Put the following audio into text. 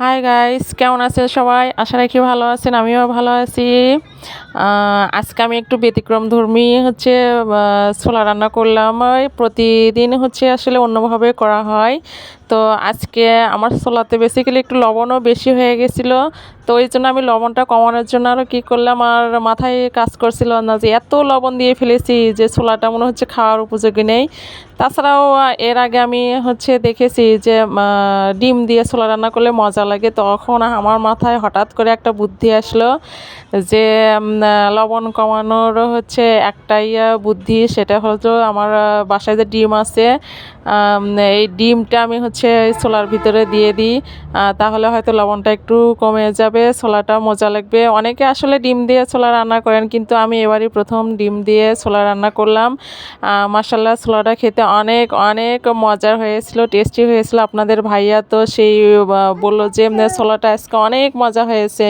Hi guys কেমন আছেন সবাই? আশা রাখি ভালো আছেন, আমিও ভালো আছি। আজকে আমি একটু ব্যতিক্রম ধর্মী হচ্ছে ছোলা রান্না করলাম। প্রতিদিন হচ্ছে আসলে অন্যভাবে করা হয়। তো আজকে আমার ছোলাতে বেসিক্যালি একটু লবণও বেশি হয়ে গেছিল। তো ওই জন্য আমি লবণটা কমানোর জন্য আরও কী করলাম, আর মাথায় কাজ করছিল না যে এত লবণ দিয়ে ফেলেছি যে ছোলাটা মনে হচ্ছে খাওয়ার উপযোগী নেই। তাছাড়াও এর আগে আমি হচ্ছে দেখেছি যে ডিম দিয়ে ছোলা রান্না করলে মজা লাগে। তখন আমার মাথায় হঠাৎ করে একটা বুদ্ধি আসলো যে লবণ কমানোর হচ্ছে একটাই বুদ্ধি, সেটা হলো আমার বাসায় যে ডিম আছে এই ডিমটা আমি হচ্ছে এই ছোলার ভিতরে দিয়ে দিই তাহলে হয়তো লবণটা একটু কমে যাবে ছোলাটা মজা লাগবে। অনেকে আসলে ডিম দিয়ে ছোলা রান্না করেন, কিন্তু আমি এবারই প্রথম ডিম দিয়ে ছোলা রান্না করলাম। মাসাল্লাহ ছোলাটা খেতে অনেক অনেক মজার হয়েছিল, টেস্টি হয়েছিল। আপনাদের ভাইয়া তো সেই বলল যে ছোলাটা আজকে অনেক মজা হয়েছে